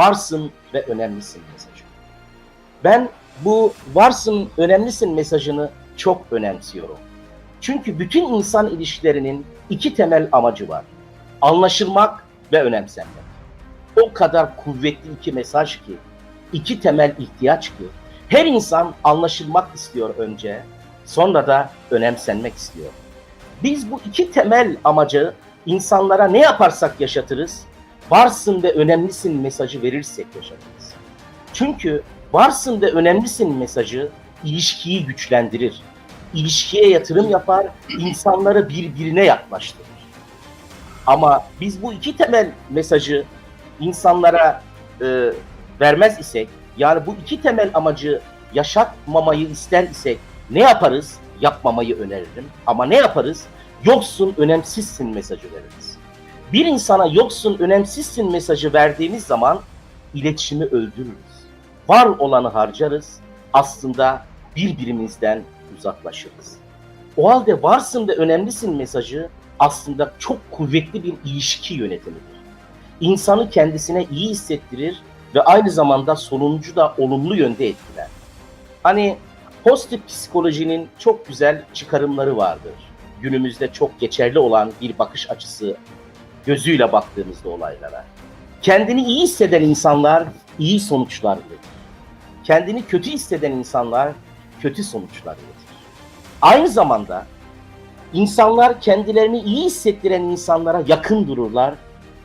varsın ve önemlisin mesajı. Ben bu varsın, önemlisin mesajını çok önemsiyorum. Çünkü bütün insan ilişkilerinin iki temel amacı var. Anlaşılmak ve önemsenmek. O kadar kuvvetli iki mesaj ki, iki temel ihtiyaç ki, her insan anlaşılmak istiyor önce, sonra da önemsenmek istiyor. Biz bu iki temel amacı insanlara ne yaparsak yaşatırız, varsın ve önemlisin mesajı verirsek yaşatırız. Çünkü varsın ve önemlisin mesajı ilişkiyi güçlendirir. İlişkiye yatırım yapar, insanları birbirine yaklaştırır. Ama biz bu iki temel mesajı insanlara e, vermez isek, yani bu iki temel amacı yaşatmamayı ister isek ne yaparız? Yapmamayı öneririm. Ama ne yaparız? Yoksun, önemsizsin mesajı veririz. Bir insana yoksun, önemsizsin mesajı verdiğimiz zaman iletişimi öldürürüz. Var olanı harcarız, aslında birbirimizden uzaklaşırız. O halde varsın ve önemlisin mesajı aslında çok kuvvetli bir ilişki yönetimidir. İnsanı kendisine iyi hissettirir ve aynı zamanda sonuncu da olumlu yönde etkiler. Hani pozitif psikolojinin çok güzel çıkarımları vardır. Günümüzde çok geçerli olan bir bakış açısı gözüyle baktığımızda olaylara. Kendini iyi hisseden insanlar iyi sonuçlar üretir. Kendini kötü hisseden insanlar kötü sonuçlar üretir. Aynı zamanda insanlar kendilerini iyi hissettiren insanlara yakın dururlar.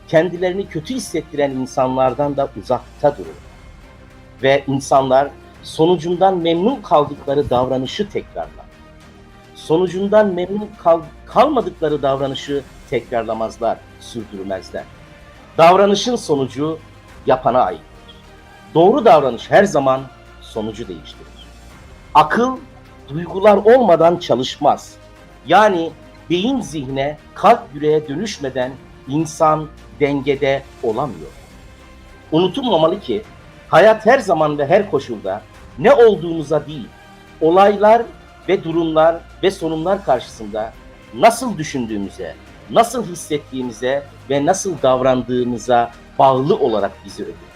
Kendilerini kötü hissettiren insanlardan da uzakta durur. Ve insanlar sonucundan memnun kaldıkları davranışı tekrarlar. Sonucundan memnun kal- kalmadıkları davranışı tekrarlamazlar, sürdürmezler. Davranışın sonucu yapana aittir. Doğru davranış her zaman sonucu değiştirir. Akıl duygular olmadan çalışmaz. Yani beyin zihne, kalp yüreğe dönüşmeden insan dengede olamıyor. Unutulmamalı ki hayat her zaman ve her koşulda ne olduğumuza değil, olaylar ve durumlar ve sorunlar karşısında nasıl düşündüğümüze, nasıl hissettiğimize ve nasıl davrandığımıza bağlı olarak bizi ödülür.